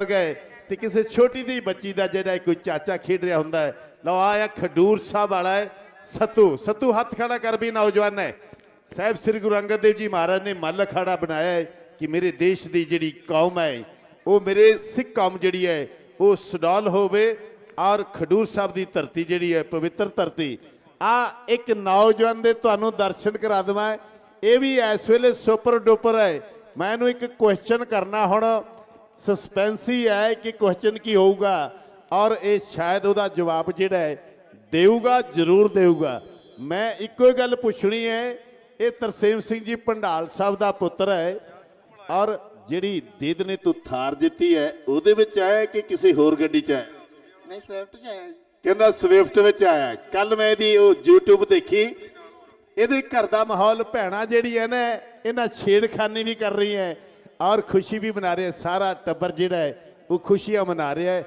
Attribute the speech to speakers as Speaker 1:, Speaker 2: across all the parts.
Speaker 1: ਗਏ ਤੇ ਕਿਸੇ ਛੋਟੀ ਜਿਹੀ ਬੱਚੀ ਦਾ ਜਿਹੜਾ ਕੋਈ ਚਾਚਾ ਖੇਡ ਰਿਹਾ ਹੁੰਦਾ ਹੈ, ਲਓ ਆਇਆ ਖਡੂਰ ਸਾਹਿਬ ਵਾਲਾ ਹੈ, ਸਤੂ ਸਤੂ ਹੱਥ ਖੜਾ ਕਰ ਵੀ ਨੌਜਵਾਨ ਹੈ। ਸਾਹਿਬ ਸ੍ਰੀ ਗੁਰੂ ਅੰਗਦ ਦੇਵ ਜੀ ਮਹਾਰਾਜ ਨੇ ਮੱਲ ਅਖਾੜਾ ਬਣਾਇਆ ਹੈ ਕਿ ਮੇਰੇ ਦੇਸ਼ ਦੀ ਜਿਹੜੀ ਕੌਮ ਹੈ, ਉਹ ਮੇਰੇ ਸਿੱਖ ਕੌਮ ਜਿਹੜੀ ਹੈ, ਉਹ ਸੁਡੌਲ ਹੋਵੇ ਔਰ ਖਡੂਰ ਸਾਹਿਬ ਦੀ ਧਰਤੀ ਜਿਹੜੀ ਹੈ, ਪਵਿੱਤਰ ਧਰਤੀ। ਆ ਇੱਕ ਨੌਜਵਾਨ ਦੇ ਤੁਹਾਨੂੰ ਦਰਸ਼ਨ ਕਰਾ ਦੇਵਾਂ, ਇਹ ਵੀ ਇਸ ਵੇਲੇ ਸੁਪਰ ਡੁਪਰ ਹੈ। ਮੈਂ ਇਹਨੂੰ ਇੱਕ ਕੁਐਸਚਨ ਕਰਨਾ ਹੁਣ ਸਸਪੈਂਸ ਹੀ ਹੈ ਕਿ ਕੁਐਸਚਨ ਕੀ ਹੋਊਗਾ ਔਰ ਇਹ ਸ਼ਾਇਦ ਉਹਦਾ ਜਵਾਬ ਜਿਹੜਾ ਹੈ ਦੇਊਗਾ ਜ਼ਰੂਰ ਦੇਊਗਾ। ਮੈਂ ਇੱਕੋ ਹੀ ਗੱਲ ਪੁੱਛਣੀ ਹੈ ਇਹ ਤਰਸੇਮ ਸਿੰਘ ਜੀ ਪੰਡਾਲ ਸਾਹਿਬ ਦਾ ਪੁੱਤਰ ਹੈ ਔਰ ਜਿਹੜੀ ਦੀਦ ਨੇ ਤੂੰ ਥਾਰ ਦਿੱਤੀ ਹੈ ਉਹਦੇ ਵਿੱਚ ਆਇਆ ਕਿ ਕਿਸੇ ਹੋਰ ਗੱਡੀ 'ਚ ਹੈ?
Speaker 2: ਨਹੀਂ ਸਵਿਫਟ ਚ ਆਇਆ
Speaker 1: ਕਹਿੰਦਾ ਸਵਿਫਟ ਵਿੱਚ ਆਇਆ ਕੱਲ ਮੈਂ ਇਹਦੀ ਉਹ YouTube ਦੇਖੀ। ਇਹਦੇ ਘਰ ਦਾ ਮਾਹੌਲ ਭੈਣਾ ਜਿਹੜੀ ਹੈ ਨਾ ਇਹਨਾਂ ਛੇੜਖਾਨੀ ਵੀ ਕਰ ਰਹੀ ਹੈ। ਔਰ ਖੁਸ਼ੀ ਵੀ ਮਨਾ ਰਿਹਾ ਸਾਰਾ ਟੱਬਰ ਜਿਹੜਾ ਹੈ, ਉਹ ਖੁਸ਼ੀਆਂ ਮਨਾ ਰਿਹਾ ਹੈ।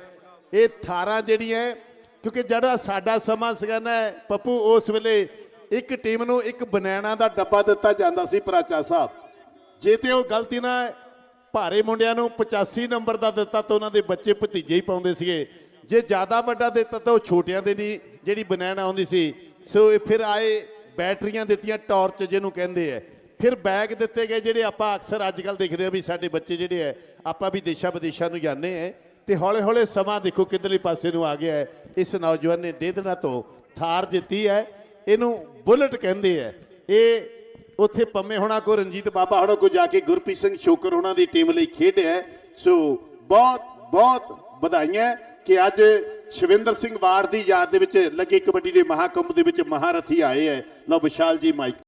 Speaker 1: ਇਹ ਥਾਰਾਂ ਜਿਹੜੀਆਂ ਕਿਉਂਕਿ ਜਿਹੜਾ ਸਾਡਾ ਸਮਾਂ ਸੀਗਾ ਨਾ, ਪੱਪੂ, ਉਸ ਵੇਲੇ ਇੱਕ ਟੀਮ ਨੂੰ ਇੱਕ ਬਨੈਣਾ ਦਾ ਡੱਬਾ ਦਿੱਤਾ ਜਾਂਦਾ ਸੀ ਪ੍ਰਾਚਾ ਸਾਹਿਬ। ਜੇ ਤੇ ਉਹ ਗਲਤੀ ਨਾ ਭਾਰੇ ਮੁੰਡਿਆਂ ਨੂੰ 85 ਨੰਬਰ ਦਾ ਦਿੱਤਾ ਤਾਂ ਉਹਨਾਂ ਦੇ ਬੱਚੇ ਭਤੀਜੇ ਹੀ ਪਾਉਂਦੇ ਸੀਗੇ। ਜੇ ਜ਼ਿਆਦਾ ਵੱਡਾ ਦਿੱਤਾ ਤਾਂ ਉਹ ਛੋਟਿਆਂ ਦੇ ਨਹੀਂ, ਜਿਹੜੀ ਬਨੈਣਾ ਆਉਂਦੀ ਸੀ। ਸੋ ਫਿਰ ਆਏ ਬੈਟਰੀਆਂ ਦਿੱਤੀਆਂ, ਟਾਰਚ ਜਿਹਨੂੰ ਕਹਿੰਦੇ ਆ। ਫਿਰ ਬੈਗ ਦਿੱਤੇ ਗਏ ਜਿਹੜੇ ਆਪਾਂ ਅਕਸਰ ਅੱਜ ਕੱਲ ਦੇਖਦੇ ਆ ਵੀ ਸਾਡੇ ਬੱਚੇ ਜਿਹੜੇ ਆ ਆਪਾਂ ਵੀ ਦੇਸ਼ਾਂ ਵਿਦੇਸ਼ਾਂ ਨੂੰ ਜਾਂਦੇ ਆ ਤੇ ਹੌਲੇ ਹੌਲੇ ਸਮਾਂ ਦੇਖੋ ਕਿੱਧਰਲੇ ਪਾਸੇ ਨੂੰ ਆ ਗਿਆ ਹੈ। ਇਸ ਨੌਜਵਾਨ ਨੇ ਦੇ ਤੋਂ ਥਾਰ ਦਿੱਤੀ ਹੈ। ਇਹਨੂੰ ਬੁਲਟ ਕਹਿੰਦੇ ਆ ਇਹ ਉੱਥੇ ਪੰਮੇ ਹੋਣਾ ਕੋ, ਰਣਜੀਤ ਬਾਬਾ ਹੋਣਾ ਕੋ ਜਾ ਕੇ ਗੁਰਪ੍ਰੀਤ ਸਿੰਘ ਸ਼ੋਕਰ ਹੋਣਾ ਦੀ ਟੀਮ ਲਈ ਖੇਡਿਆ ਸੋ ਬਹੁਤ ਬਹੁਤ ਵਧਾਈਆਂ ਕਿ ਅੱਜ ਸ਼ਵਿੰਦਰ ਸਿੰਘ ਵਾੜ ਦੀ ਯਾਦ ਦੇ ਵਿੱਚ ਲੱਗੇ ਕਬੱਡੀ ਦੇ ਮਹਾਕੁੰਭ ਦੇ ਵਿੱਚ ਮਹਾਰਥੀ ਆਏ ਹੈ। ਲਓ ਵਿਸ਼ਾਲ ਜੀ ਮਾਈਕ।